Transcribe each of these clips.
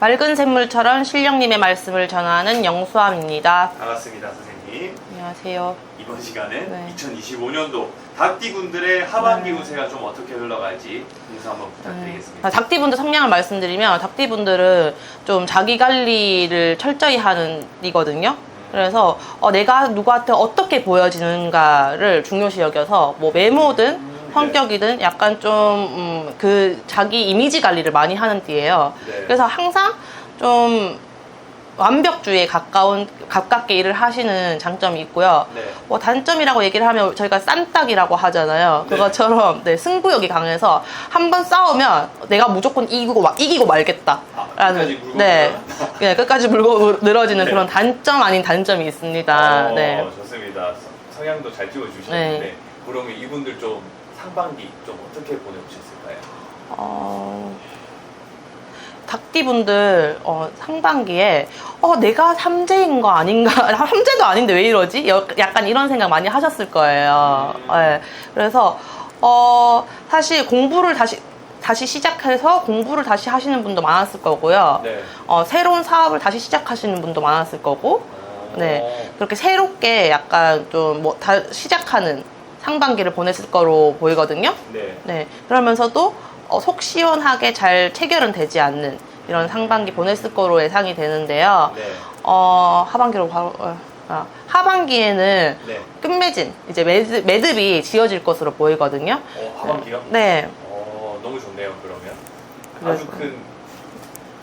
맑은 샘물처럼 신령님의 말씀을 전하는 영수함입니다. 반갑습니다, 선생님. 안녕하세요. 이번 시간은 네. 2025년도 닭띠분들의 하반기 네. 운세가 좀 어떻게 흘러갈지 인사 한번 부탁드리겠습니다. 아, 닭띠분들 성향을 말씀드리면 닭띠분들은 좀 자기 관리를 철저히 하는 이거든요. 그래서 어, 내가 누구한테 어떻게 보여지는가를 중요시 여겨서 뭐 외모든 네. 성격이든 약간 좀 그 자기 이미지 관리를 많이 하는 띠예요. 네. 그래서 항상 좀 완벽주의에 가까운 가깝게 일을 하시는 장점이 있고요. 네. 뭐 단점이라고 얘기를 하면 저희가 싼딱이라고 하잖아요. 네. 그것처럼 네, 승부욕이 강해서 한 번 싸우면 내가 무조건 이기고 마- 이기고 말겠다. 아, 라는 끝까지 물고 네. 네, 끝까지 물고 늘어지는 네. 그런 단점 아닌 단점이 있습니다. 어, 네. 좋습니다. 성- 성향도 잘 찍어주셨는데 네. 그러면 이분들 좀 상반기 좀 어떻게 보내보셨을까요? 어, 닭띠분들 어, 상반기에 어, 내가 삼재인 거 아닌가? 삼재도 아닌데 왜 이러지? 여- 약간 이런 생각 많이 하셨을 거예요. 음. 네, 그래서 어, 사실 공부를 다시 다시 시작해서 공부를 다시 하시는 분도 많았을 거고요. 네. 어, 새로운 사업을 다시 시작하시는 분도 많았을 거고, 어, 네. 그렇게 새롭게 약간 좀 뭐 다 시작하는 상반기를 보냈을 거로 보이거든요. 네. 네. 그러면서도 어, 속 시원하게 잘 체결은 되지 않는 이런 상반기 보냈을 거로 예상이 되는데요. 네. 어, 하반기로 바로, 어, 아, 하반기에는 네. 끝맺은, 이제 매듭, 매듭이 지어질 것으로 보이거든요. 어, 하반기요? 네. 어, 너무 좋네요, 그러면. 아주 큰,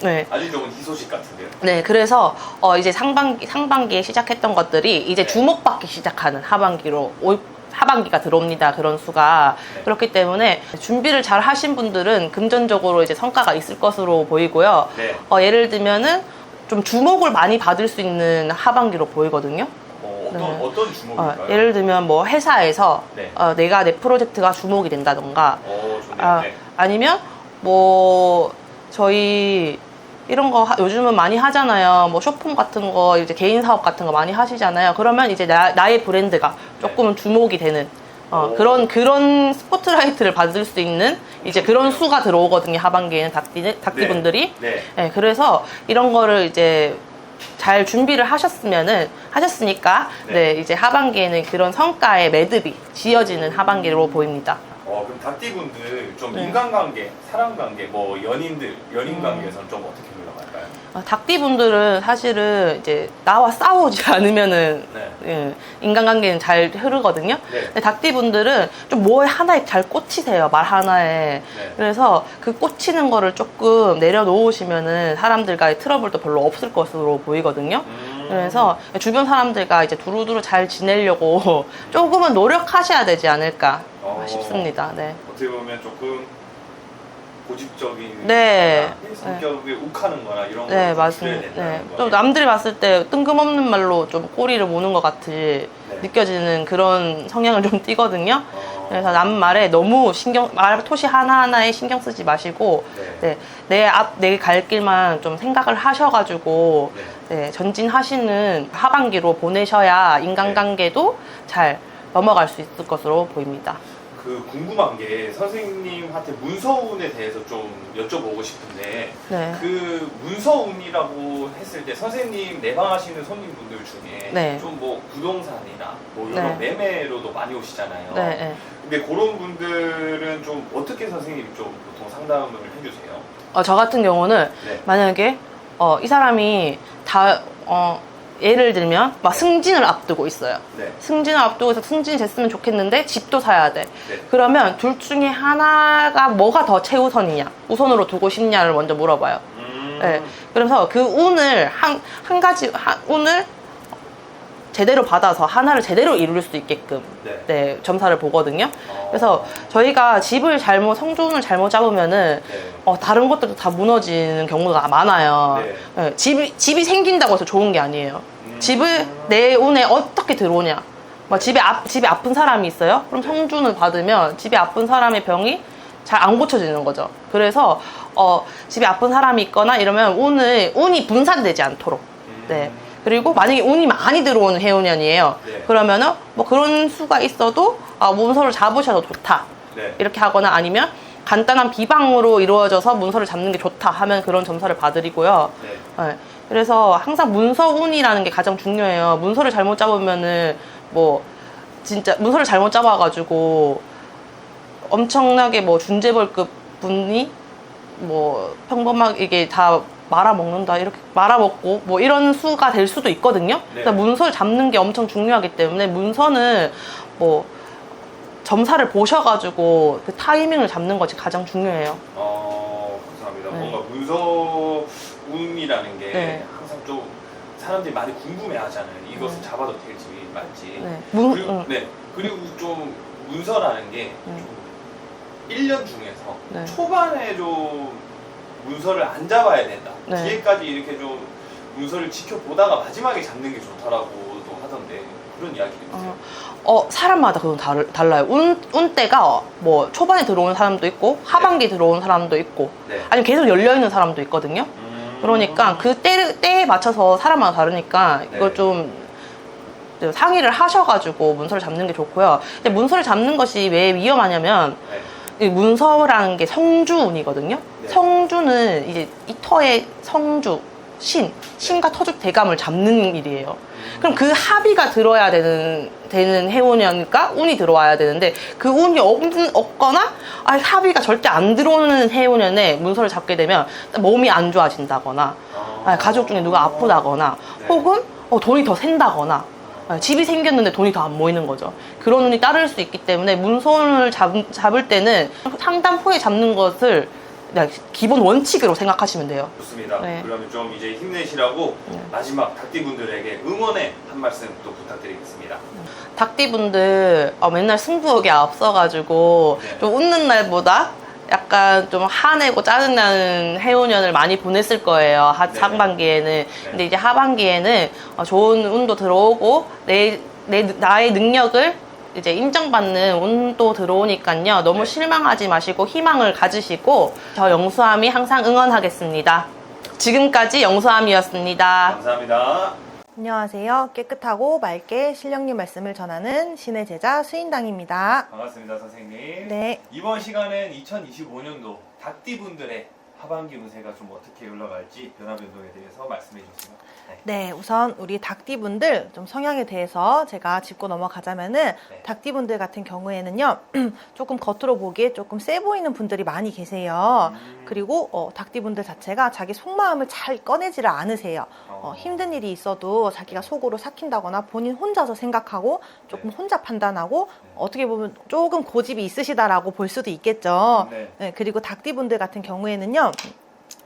네. 아주 좋은 희소식 같은데요. 네, 그래서 어, 이제 상반기 상반기에 시작했던 것들이 이제 네. 주목받기 시작하는 하반기로 올 하반기가 들어옵니다. 그런 수가 네. 그렇기 때문에 준비를 잘 하신 분들은 금전적으로 이제 성과가 있을 것으로 보이고요. 네. 어, 예를 들면은 좀 주목을 많이 받을 수 있는 하반기로 보이거든요. 어, 어떤, 네. 어떤 어? 예를 들면 뭐 회사에서 네. 어, 내가 내 프로젝트가 주목이 된다던가 어, 좋네요. 아, 네. 아니면 뭐 저희 이런 거 하- 요즘은 많이 하잖아요. 뭐 쇼폼 같은 거 이제 개인 사업 같은 거 많이 하시잖아요. 그러면 이제 나, 나의 브랜드가 조금은 주목이 되는 어, 오. 그런 그런 스포트라이트를 받을 수 있는 이제 그런 수가 들어오거든요. 하반기에는 닭띠 닭띠분들이. 네. 네, 그래서 이런 거를 이제 잘 준비를 하셨으면은 하셨으니까 네. 네, 이제 하반기에는 그런 성과의 매듭이 지어지는 하반기로 보입니다. 어, 그럼 닭띠분들 좀 네. 인간관계, 사람관계, 뭐 연인들, 음. 연인관계에서는 좀 어떻게 흘러갈까요? 어, 닭띠분들은 사실은 이제 나와 싸우지 않으면은 네. 예, 인간관계는 잘 흐르거든요. 네. 근데 닭띠분들은 좀 뭐에 하나에 잘 꽂히세요 말 하나에. 네. 그래서 그 꽂히는 거를 조금 내려놓으시면은 사람들과의 트러블도 별로 없을 것으로 보이거든요. 음. 그래서 주변 사람들과 이제 두루두루 잘 지내려고 조금은 노력하셔야 되지 않을까 어. 싶습니다. 네. 어떻게 보면 조금 고집적인 네. 거나 성격에 욱하는 거나 이런 네, 거를 좀 맞습니다. 줄여야 네. 된다는 좀 거예요. 남들이 봤을 때 뜬금없는 말로 좀 꼬리를 무는 것 같이 네. 느껴지는 그런 성향을 좀 띠거든요. 어. 그래서 남 말에 너무 신경, 말 토시 하나하나에 신경 쓰지 마시고, 네. 네. 내 앞, 내 갈 길만 좀 생각을 하셔가지고, 네. 네, 전진하시는 하반기로 보내셔야 인간관계도 잘 넘어갈 수 있을 것으로 보입니다. 그 궁금한 게 선생님한테 문서운에 대해서 좀 여쭤보고 싶은데 네. 그 문서운이라고 했을 때 선생님 내방하시는 손님분들 중에 네. 좀 뭐 부동산이나 뭐 이런 네. 매매로도 많이 오시잖아요. 네, 네. 근데 그런 분들은 좀 어떻게 선생님이 좀 보통 상담을 해주세요? 어, 저 같은 경우는 네. 만약에 어, 이 사람이 다 어, 예를 들면 막 승진을 앞두고 있어요. 네. 승진을 앞두고 있어 승진이 됐으면 좋겠는데 집도 사야 돼. 네. 그러면 둘 중에 하나가 뭐가 더 최우선이냐, 우선으로 두고 싶냐를 먼저 물어봐요. 음. 네. 그래서 그 운을 한, 한 가지 한, 운을 제대로 받아서 하나를 제대로 이룰 수 있게끔 네. 네, 점사를 보거든요. 어. 그래서 저희가 집을 잘못 성조운을 잘못 잡으면은 네. 어, 다른 것들도 다 무너지는 경우가 많아요. 네. 예, 집이, 집이 생긴다고 해서 좋은 게 아니에요. 음. 집을 내 운에 어떻게 들어오냐. 막 집에, 아, 집에 아픈 사람이 있어요? 그럼 네. 성준을 받으면 집에 아픈 사람의 병이 잘 안 고쳐지는 거죠. 그래서 어, 집에 아픈 사람이 있거나 이러면 운을, 운이 분산되지 않도록. 음. 네. 그리고 만약에 운이 많이 들어오는 해운년이에요. 네. 그러면은 뭐 그런 수가 있어도 아, 문서를 잡으셔도 좋다. 네. 이렇게 하거나 아니면 간단한 비방으로 이루어져서 문서를 잡는 게 좋다 하면 그런 점사를 봐드리고요. 네. 네. 그래서 항상 문서 운이라는 게 가장 중요해요. 문서를 잘못 잡으면은 뭐 진짜 문서를 잘못 잡아가지고 엄청나게 뭐 준재벌급 분이 뭐 평범하게 이게 다 말아먹는다 이렇게 말아먹고 뭐 이런 수가 될 수도 있거든요. 네. 그러니까 문서를 잡는 게 엄청 중요하기 때문에 문서는 뭐 점사를 보셔가지고 그 타이밍을 잡는 것이 가장 중요해요. 어, 감사합니다. 네. 뭔가 문서 운이라는 게 네. 항상 좀 사람들이 많이 궁금해 하잖아요. 이것을 네. 잡아도 될지 말지. 네. 문, 그리고, 응. 네. 그리고 좀 문서라는 게 음. 좀 1년 중에서 네. 초반에 좀 문서를 안 잡아야 된다. 네. 뒤에까지 이렇게 좀 문서를 지켜보다가 마지막에 잡는 게 좋다라고도 하던데 그런 이야기 있으세요? 어, 사람마다 그건 다르, 달라요. 운, 운때가 뭐 초반에 들어오는 사람도 있고 하반기 들어오는 사람도 있고 네. 아니면 계속 열려있는 사람도 있거든요. 음. 그러니까 그 때, 때에 맞춰서 사람마다 다르니까 이걸 네. 좀 상의를 하셔가지고 문서를 잡는 게 좋고요. 근데 문서를 잡는 것이 왜 위험하냐면 네. 이 문서라는 게 성주운이거든요. 네. 성주는 이제 이 터의 성주, 신, 신과 터죽 대감을 잡는 일이에요. 그럼 그 합의가 들어야 되는 되는 해운이니까 운이 들어와야 되는데 그 운이 없, 없거나 아, 합의가 절대 안 들어오는 해운년에 문서를 잡게 되면 몸이 안 좋아진다거나 아, 가족 중에 누가 아프다거나 네. 혹은 어, 돈이 더 샌다거나 아, 집이 생겼는데 돈이 더 안 모이는 거죠. 그런 운이 따를 수 있기 때문에 문서를 잡, 잡을 때는 상담 후에 잡는 것을 기본 원칙으로 생각하시면 돼요. 좋습니다. 네. 그러면 좀 이제 힘내시라고 네. 마지막 닭띠분들에게 응원의 한 말씀 또 부탁드리겠습니다. 닭띠분들 어, 맨날 승부욕에 앞서가지고 네. 좀 웃는 날보다 약간 좀 화내고 짜증나는 해운년을 많이 보냈을 거예요. 하, 네. 상반기에는. 근데 이제 하반기에는 어, 좋은 운도 들어오고 내, 내 나의 능력을 이제 인정받는 운도 들어오니까요. 너무 네. 실망하지 마시고 희망을 가지시고 저 영수함이 항상 응원하겠습니다. 지금까지 영수함이었습니다. 감사합니다. 안녕하세요. 깨끗하고 맑게 신령님 말씀을 전하는 신의 제자 수인당입니다. 반갑습니다, 선생님. 네, 이번 시간은 2025년도 닭띠분들의 하반기 운세가 좀 어떻게 흘러갈지 변화 변동에 대해서 말씀해 주세요. 네. 네, 우선 우리 닭띠분들 좀 성향에 대해서 제가 짚고 넘어가자면은 네. 닭띠분들 같은 경우에는요, 조금 겉으로 보기에 조금 세 보이는 분들이 많이 계세요. 음. 그리고 어, 닭띠분들 자체가 자기 속마음을 잘 꺼내지를 않으세요. 어, 힘든 일이 있어도 자기가 속으로 삭힌다거나 본인 혼자서 생각하고 조금 네. 혼자 판단하고 네. 어떻게 보면 조금 고집이 있으시다라고 볼 수도 있겠죠. 네. 네, 그리고 닭띠분들 같은 경우에는요,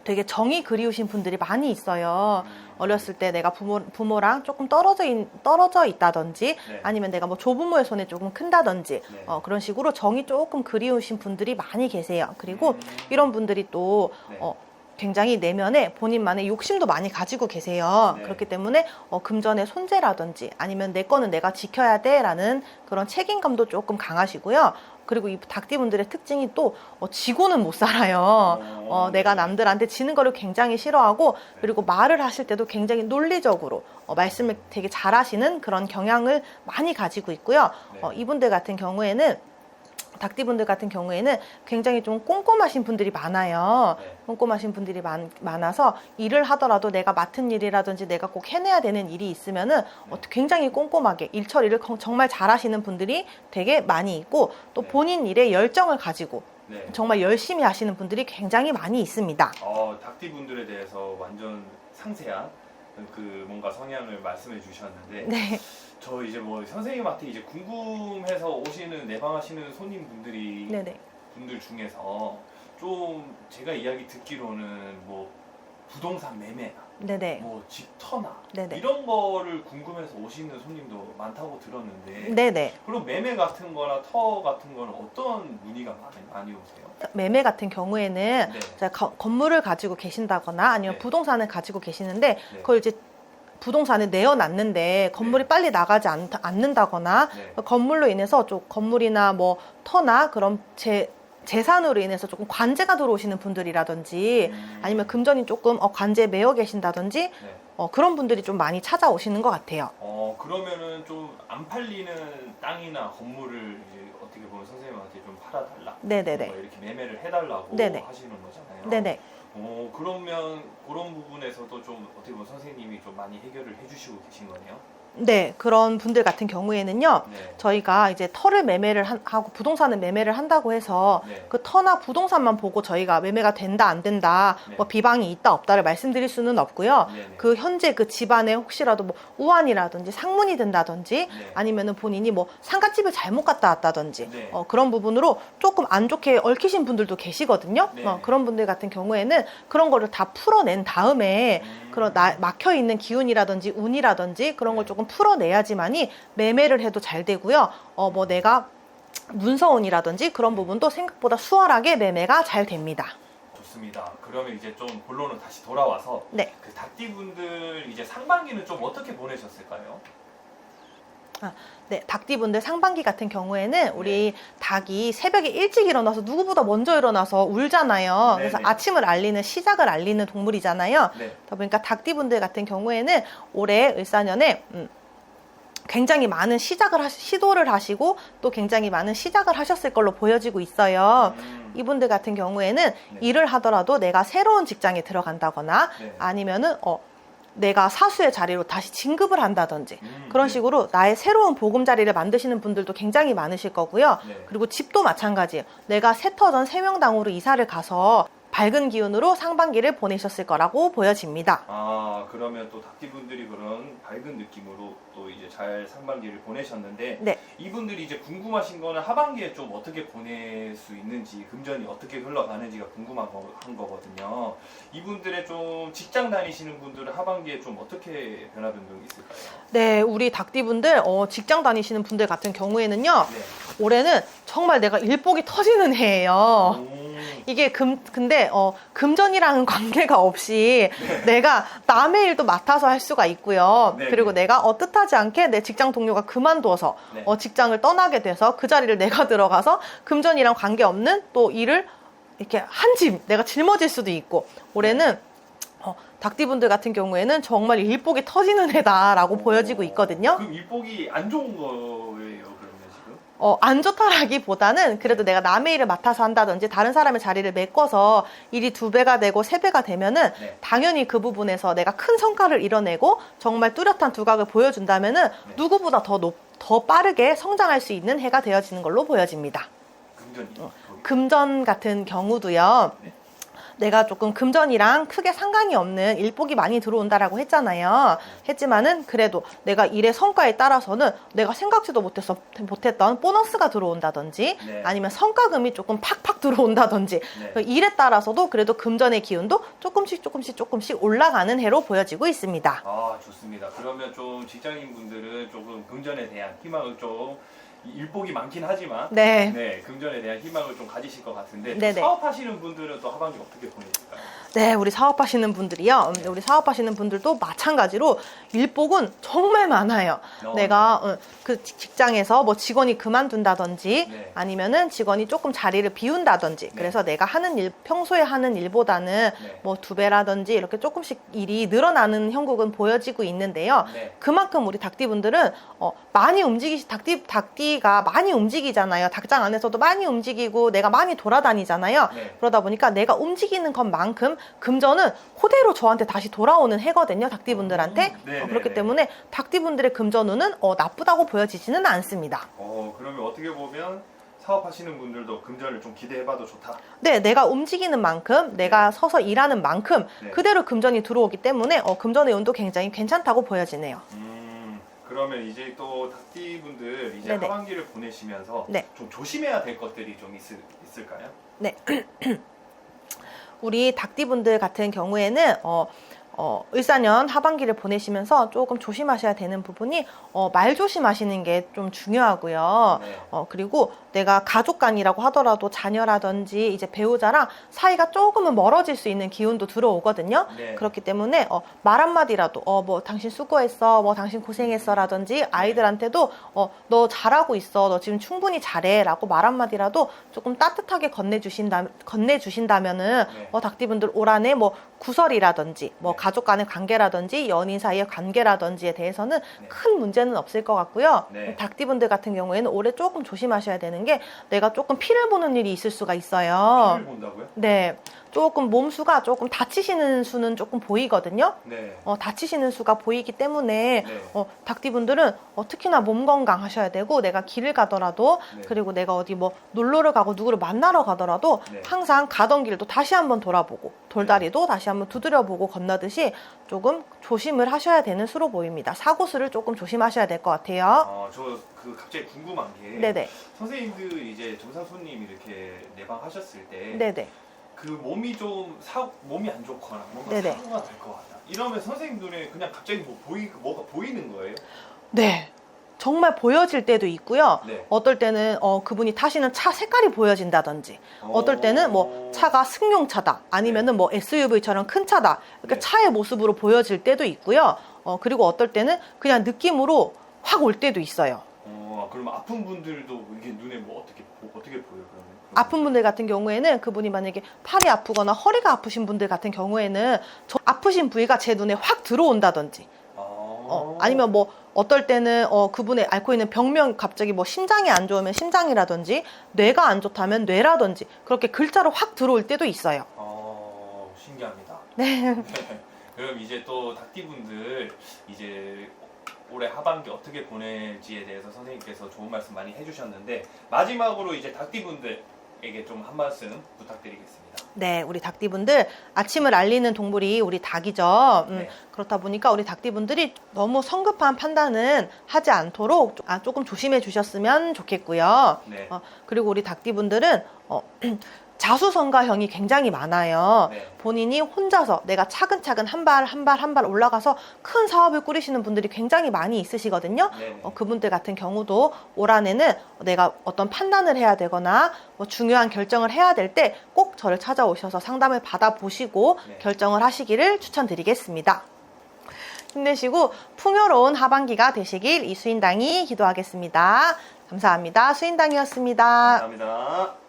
되게 정이 그리우신 분들이 많이 있어요. 음. 어렸을 때 내가 부모, 부모랑 조금 떨어져, 있, 떨어져 있다든지 네. 아니면 내가 뭐 조부모의 손에 조금 큰다든지 네. 어, 그런 식으로 정이 조금 그리우신 분들이 많이 계세요. 그리고 음. 이런 분들이 또 네. 어, 굉장히 내면에 본인만의 욕심도 많이 가지고 계세요. 네. 그렇기 때문에 어, 금전의 손재라든지 아니면 내 거는 내가 지켜야 돼라는 그런 책임감도 조금 강하시고요. 그리고 이 닭띠분들의 특징이 또 어, 지고는 못 살아요. 어, 내가 남들한테 지는 거를 굉장히 싫어하고 그리고 말을 하실 때도 굉장히 논리적으로 어, 말씀을 되게 잘하시는 그런 경향을 많이 가지고 있고요. 네. 어, 이분들 같은 경우에는 닭띠분들 같은 경우에는 굉장히 좀 꼼꼼하신 분들이 많아요. 네. 꼼꼼하신 분들이 많, 많아서 일을 하더라도 내가 맡은 일이라든지 내가 꼭 해내야 되는 일이 있으면은 어, 굉장히 꼼꼼하게 일 처리를 거- 정말 잘하시는 분들이 되게 많이 있고 또 네. 본인 일에 열정을 가지고 네. 정말 열심히 하시는 분들이 굉장히 많이 있습니다. 어, 닭띠분들에 대해서 완전 상세한 그 뭔가 성향을 말씀해 주셨는데 네. 저 이제 뭐 선생님한테 이제 궁금해서 오시는 내방하시는 손님분들이 네네. 분들 중에서 좀 제가 이야기 듣기로는 뭐 부동산 매매나 네네. 뭐 집터나 네네. 이런 거를 궁금해서 오시는 손님도 많다고 들었는데 네네. 그럼 매매 같은 거나 터 같은 거는 어떤 문의가 많이, 많이 오세요? 매매 같은 경우에는 네. 자, 거- 건물을 가지고 계신다거나 아니면 네. 부동산을 가지고 계시는데 네. 그걸 이제 부동산을 내어놨는데 건물이 네. 빨리 나가지 않, 않는다거나 네. 건물로 인해서 좀 건물이나 뭐 터나 그런 제 재산으로 인해서 조금 관제가 들어오시는 분들이라든지 음. 아니면 금전이 조금 어, 관제에 매여 계신다든지 네. 어, 그런 분들이 좀 많이 찾아오시는 것 같아요. 어 그러면은 좀 안 팔리는 땅이나 건물을 이제 어떻게 보면 선생님한테 좀 팔아달라. 네네네. 뭔가 이렇게 매매를 해달라고 네네. 하시는 거잖아요. 네네. 어 그러면 그런 부분에서도 좀 어떻게 보면 선생님이 좀 많이 해결을 해주시고 계신 거네요. 네, 그런 분들 같은 경우에는요. 네. 저희가 이제 터를 매매를 한- 하고 부동산을 매매를 한다고 해서 네. 그 터나 부동산만 보고 저희가 매매가 된다 안 된다 네. 뭐 비방이 있다 없다를 말씀드릴 수는 없고요. 네 네. 그 현재 그 집안에 혹시라도 뭐 우환이라든지 상문이 된다든지 네. 아니면은 본인이 뭐 상가집을 잘못 갔다 왔다든지 네. 어, 그런 부분으로 조금 안 좋게 얽히신 분들도 계시거든요. 네. 어, 그런 분들 같은 경우에는 그런 거를 다 풀어낸 다음에 음. 그런 나- 막혀 있는 기운이라든지 운이라든지 그런 걸 네. 조금 풀어내야지만이 매매를 해도 잘 되고요. 어 뭐 내가 문서운이라든지 그런 부분도 생각보다 수월하게 매매가 잘 됩니다. 좋습니다. 그러면 이제 좀 본론으로 다시 돌아와서 네. 그 닭띠분들 이제 상반기는 좀 어떻게 보내셨을까요? 네, 닭띠분들 상반기 같은 경우에는 네. 우리 닭이 새벽에 일찍 일어나서 누구보다 먼저 일어나서 울잖아요. 그래서 네네. 아침을 알리는 시작을 알리는 동물이잖아요. 네. 그러다 보니까 닭띠분들 같은 경우에는 올해 을사년에 음, 굉장히 많은 시작을 하시, 시도를 하시고 또 굉장히 많은 시작을 하셨을 걸로 보여지고 있어요. 음. 이분들 같은 경우에는 일을 하더라도 내가 새로운 직장에 들어간다거나 네. 아니면은 어 내가 사수의 자리로 다시 진급을 한다든지 음, 그런 네. 식으로 나의 새로운 보금자리를 만드시는 분들도 굉장히 많으실 거고요. 네. 그리고 집도 마찬가지예요. 내가 세터전 세명당으로 이사를 가서 밝은 기운으로 상반기를 보내셨을 거라고 보여집니다. 아 그러면 또 닭띠분들이 그런 밝은 느낌으로 또 이제 잘 상반기를 보내셨는데 네. 이분들이 이제 궁금하신 거는 하반기에 좀 어떻게 보낼 수 있는지 금전이 어떻게 흘러가는지가 궁금한 거, 한 거거든요. 이분들의 좀 직장 다니시는 분들은 하반기에 좀 어떻게 변화 변동이 있을까요? 네, 우리 닭띠분들 어, 직장 다니시는 분들 같은 경우에는요. 네. 올해는 정말 내가 일복이 터지는 해예요. 오. 이게 금 근데 어 금전이랑은 관계가 없이 내가 남의 일도 맡아서 할 수가 있고요. 네, 그리고 네. 내가 어 뜻하지 않게 내 직장 동료가 그만둬서 네. 어 직장을 떠나게 돼서 그 자리를 내가 들어가서 금전이랑 관계 없는 또 일을 이렇게 한 짐 내가 짊어질 수도 있고 올해는 어, 닭띠분들 같은 경우에는 정말 일복이 터지는 해다라고 보여지고 있거든요. 그럼 일복이 안 좋은 거예요? 어, 안 좋다라기보다는 그래도 내가 남의 일을 맡아서 한다든지 다른 사람의 자리를 메꿔서 일이 두 배가 되고 세 배가 되면은 네. 당연히 그 부분에서 내가 큰 성과를 이뤄내고 정말 뚜렷한 두각을 보여준다면은 네. 누구보다 더 높, 더 빠르게 성장할 수 있는 해가 되어지는 걸로 보여집니다. 금전이. 거기. 금전 같은 경우도요. 네. 내가 조금 금전이랑 크게 상관이 없는 일복이 많이 들어온다라고 했잖아요. 했지만은 그래도 내가 일의 성과에 따라서는 내가 생각지도 못했어, 못했던 보너스가 들어온다든지 네. 아니면 성과금이 조금 팍팍 들어온다든지 네. 그 일에 따라서도 그래도 금전의 기운도 조금씩 조금씩 조금씩 올라가는 해로 보여지고 있습니다. 아 좋습니다. 그러면 좀 직장인 분들은 조금 금전에 대한 희망을 좀 일복이 많긴 하지만 네. 네 금전에 대한 희망을 좀 가지실 것 같은데 또 네네. 사업하시는 분들은 또 하반기 어떻게 보내실까요? 네, 우리 사업하시는 분들이요. 음, 우리 사업하시는 분들도 마찬가지로 일복은 정말 많아요. 어, 내가 어, 그 직- 직장에서 뭐 직원이 그만둔다든지 네. 아니면은 직원이 조금 자리를 비운다든지 그래서 내가 하는 일 평소에 하는 일보다는 네. 뭐두 배라든지 이렇게 조금씩 일이 늘어나는 형국은 보여지고 있는데요. 네. 그만큼 우리 닭띠분들은 어, 많이 움직이 닭띠 닭띠가 많이 움직이잖아요. 닭장 안에서도 많이 움직이고 내가 많이 돌아다니잖아요. 네. 그러다 보니까 내가 움직이는 것만큼 금전은 그대로 저한테 다시 돌아오는 해거든요. 닭띠분들한테. 음, 네, 어, 네, 그렇기 네. 때문에 닭띠분들의 금전운은 어, 나쁘다고 보여지지는 않습니다. 어 그러면 어떻게 보면 사업하시는 분들도 금전을 좀 기대해봐도 좋다. 네, 내가 움직이는 만큼, 내가 서서 일하는 만큼 네. 그대로 금전이 들어오기 때문에 어, 금전의 운도 굉장히 괜찮다고 보여지네요. 음 그러면 이제 또 닭띠 분들 이제 네네. 하반기를 보내시면서 네. 좀 조심해야 될 것들이 좀 있을, 있을까요? 우리 닭띠분들 같은 경우에는 어, 어, 을사년 하반기를 보내시면서 조금 조심하셔야 되는 부분이 어, 말 조심하시는 게 좀 중요하고요. 네. 어, 그리고 내가 가족 간이라고 하더라도 자녀라든지 이제 배우자랑 사이가 조금은 멀어질 수 있는 기운도 들어오거든요. 네. 그렇기 때문에 어, 말 한마디라도 어, 뭐 당신 수고했어, 뭐 당신 고생했어라든지 아이들한테도 어, 너 잘하고 있어, 너 지금 충분히 잘해라고 말 한마디라도 조금 따뜻하게 건네주신다 건네주신다면은 네. 어, 닭띠분들 올 한해 뭐 구설이라든지 뭐 네. 가족 간의 관계라든지 연인 사이의 관계라든지에 대해서는 네. 큰 문제는 없을 것 같고요. 네. 닭띠분들 같은 경우에는 올해 조금 조심하셔야 되는 게 내가 조금 피를 보는 일이 있을 수가 있어요. 피를 본다고요? 네, 조금 몸수가 조금 다치시는 수는 조금 보이거든요. 네. 어, 다치시는 수가 보이기 때문에 네. 어, 닭띠분들은 어, 특히나 몸 건강 하셔야 되고 내가 길을 가더라도 네. 그리고 내가 어디 뭐 놀러를 가고 누구를 만나러 가더라도 네. 항상 가던 길도 다시 한번 돌아보고 돌다리도 다시 한번 두드려보고 건너듯이 조금 조심을 하셔야 되는 수로 보입니다. 사고 수를 조금 조심하셔야 될 것 같아요. 어, 저그 갑자기 궁금한 게 네네, 선생님들 이제 정상 손님 이렇게 내방 하셨을 때 네네. 그 몸이 좀 사, 몸이 안 좋거나 뭔가 네네. 사고가 날 것 같다. 이러면 선생님 눈에 그냥 갑자기 뭐 보이 뭐가 보이는 거예요? 네. 정말 보여질 때도 있고요. 네. 어떨 때는 어, 그분이 타시는 차 색깔이 보여진다든지 어떨 때는 뭐 차가 승용차다 아니면은 뭐 SUV처럼 큰 차다 이렇게 네. 차의 모습으로 보여질 때도 있고요. 어, 그리고 어떨 때는 그냥 느낌으로 확 올 때도 있어요. 어, 그럼 아픈 분들도 이게 눈에 뭐 어떻게 보, 어떻게 보여 그러면? 아픈 분들 같은 경우에는 그분이 만약에 팔이 아프거나 허리가 아프신 분들 같은 경우에는 저 아프신 부위가 제 눈에 확 들어온다든지 어, 어, 아니면 뭐 어떨 때는 어, 그분의 앓고 있는 병명 갑자기 뭐 심장이 안 좋으면 심장이라든지 뇌가 안 좋다면 뇌라든지 그렇게 글자로 확 들어올 때도 있어요. 어, 신기합니다. 네. 그럼 이제 또 닭띠분들 이제 올해 하반기 어떻게 보낼지에 대해서 선생님께서 좋은 말씀 많이 해주셨는데 마지막으로 이제 닭띠분들 에게 좀 한 말씀 부탁드리겠습니다. 네, 우리 닭띠분들 아침을 알리는 동물이 우리 닭이죠. 음, 네. 그렇다 보니까 우리 닭띠분들이 너무 성급한 판단은 하지 않도록 조- 아, 조금 조심해 주셨으면 좋겠고요. 네. 어, 그리고 우리 닭띠분들은 어, 자수성가형이 굉장히 많아요. 네. 본인이 혼자서 내가 차근차근 한 발 한 발 한 발 올라가서 큰 사업을 꾸리시는 분들이 굉장히 많이 있으시거든요. 네. 어, 그분들 같은 경우도 올 한해는 내가 어떤 판단을 해야 되거나 뭐 중요한 결정을 해야 될 때 꼭 저를 찾아오셔서 상담을 받아보시고 네. 결정을 하시기를 추천드리겠습니다. 힘내시고 풍요로운 하반기가 되시길 이수인당이 기도하겠습니다. 감사합니다. 수인당이었습니다. 감사합니다.